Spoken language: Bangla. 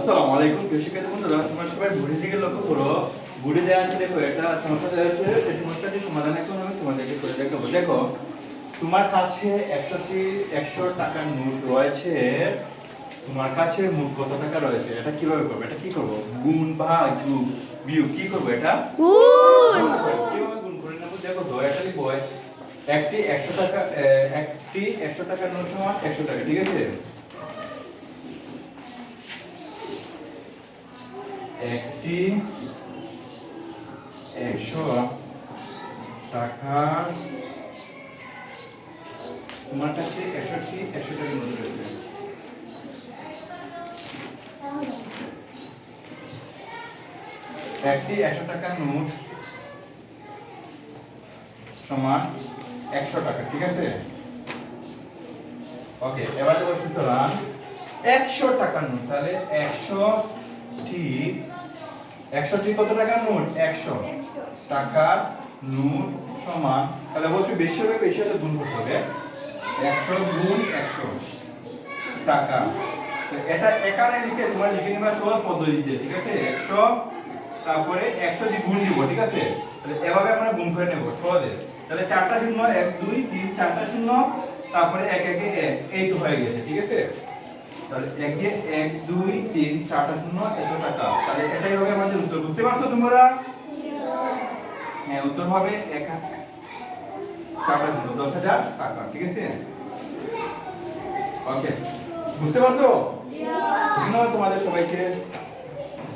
আসসালামু আলাইকুম শিক্ষার্থী বন্ধুরা তোমরা সবাই বুড়ি দিকে লক্ষ্য করো। বুড়ি দেওয়া আছে দেখো একটা সমস্যা দেওয়া আছে এই সমস্যাটি সমাধান এখন আমি তোমাদেরকে করে দেখাবো। দেখো তোমার কাছে একশোটি একশো টাকার নোট রয়েছে। তোমার কাছে মোট কত টাকা রয়েছে? এটা কীভাবে করব? এটা কি করব? গুণ ভাগ যোগ বিয়োগ কি করব এটা? গুণ! কীভাবে গুণ করে নেব? দেখো দয়াটা লিখব একটি একশো টাকা একটি একশো টাকার নোট সমান একশো টাকা ঠিক আছে? একটি একশো টাকা। তোমার কাছে একশো টাকা নোট রয়েছে। একটি একশো টাকার নোট সমান একশো টাকা, ঠিক আছে? ওকে, এবার দেবো সুতরাং একশো টাকার নোট, তাহলে একশো টি একশোটি কত টাকার নোট? একশো। টাকার নোট সমান, তাহলে অবশ্যই বেশি হবে, বেশি হলে গুণ করতে হবে। একশো গুণ একশো টাকা। এটা এখানে লিখে তোমার লিখে নেবা সহজ পদ্ধতিতে, ঠিক আছে? একশো, তারপরে একশো দিয়ে গুণ দিব, ঠিক আছে? তাহলে এভাবে আমরা গুণ করে নেব, সহজে। তাহলে চারটা শূন্য, এক, দুই, তিন, চারটা শূন্য, তারপরে এক, একে এক, এই তো হয়ে গেছে, ঠিক আছে? তাহলে এক দিয়ে এক দুই তিন চারটা শূন্য এত টাকা। তাহলে এটাই হবে আমাদের উত্তর। বুঝতে পারছ তোমরা? হ্যাঁ উত্তর হবে এক চারটা শূন্য দশ হাজার টাকা ঠিক আছে? ওকে বুঝতে পারছ? ধন্যবাদ তোমাদের সবাইকে।